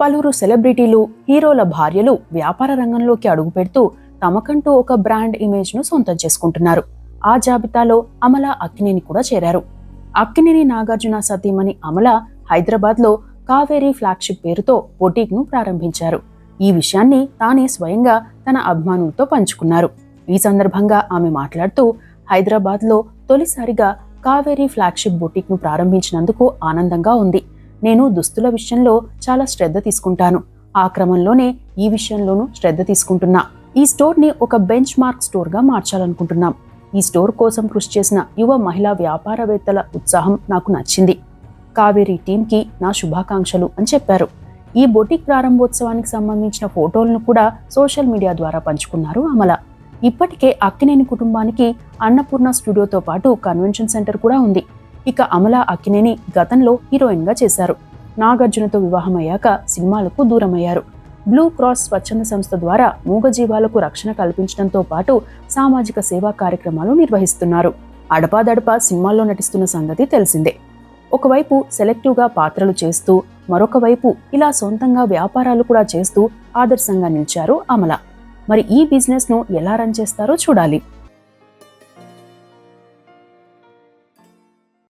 పలువురు సెలబ్రిటీలు హీరోల భార్యలు వ్యాపార రంగంలోకి అడుగుపెడుతూ తమకంటూ ఒక బ్రాండ్ ఇమేజ్ను సొంతం చేసుకుంటున్నారు. ఆ జాబితాలో అమల అక్కినేని కూడా చేరారు. అక్కినేని నాగార్జున సతీమణి అమల హైదరాబాద్లో కావేరీ ఫ్లాగ్షిప్ పేరుతో బొటీక్ను ప్రారంభించారు. ఈ విషయాన్ని తానే స్వయంగా తన అభిమానులతో పంచుకున్నారు. ఈ సందర్భంగా ఆమె మాట్లాడుతూ హైదరాబాద్లో తొలిసారిగా కావేరీ ఫ్లాగ్షిప్ బొటీక్ను ప్రారంభించినందుకు ఆనందంగా ఉంది. నేను దుస్తుల విషయంలో చాలా శ్రద్ధ తీసుకుంటాను. ఆ క్రమంలోనే ఈ విషయంలోనూ శ్రద్ధ తీసుకుంటున్నా. ఈ స్టోర్ని ఒక బెంచ్ మార్క్ స్టోర్గా మార్చాలనుకుంటున్నాం. ఈ స్టోర్ కోసం కృషి చేసిన యువ మహిళా వ్యాపారవేత్తల ఉత్సాహం నాకు నచ్చింది. కావేరీ టీంకి నా శుభాకాంక్షలు అని చెప్పారు. ఈ బొటిక్ ప్రారంభోత్సవానికి సంబంధించిన ఫోటోలను కూడా సోషల్ మీడియా ద్వారా పంచుకున్నారు అమల. ఇప్పటికే అక్కినేని కుటుంబానికి అన్నపూర్ణ స్టూడియోతో పాటు కన్వెన్షన్ సెంటర్ కూడా ఉంది. ఇక అమల అక్కినేని గతంలో హీరోయిన్గా చేశారు. నాగార్జునతో వివాహమయ్యాక సినిమాలకు దూరమయ్యారు. బ్లూ క్రాస్ స్వచ్ఛంద సంస్థ ద్వారా మూగజీవాలకు రక్షణ కల్పించడంతో పాటు సామాజిక సేవా కార్యక్రమాలు నిర్వహిస్తున్నారు. అడపాదడపా సినిమాల్లో నటిస్తున్న సంగతి తెలిసిందే. ఒకవైపు సెలెక్టివ్గా పాత్రలు చేస్తూ మరొక వైపు ఇలా సొంతంగా వ్యాపారాలు కూడా చేస్తూ ఆదర్శంగా నిలిచారు అమల. మరి ఈ బిజినెస్ను ఎలా రన్ చేస్తారో చూడాలి.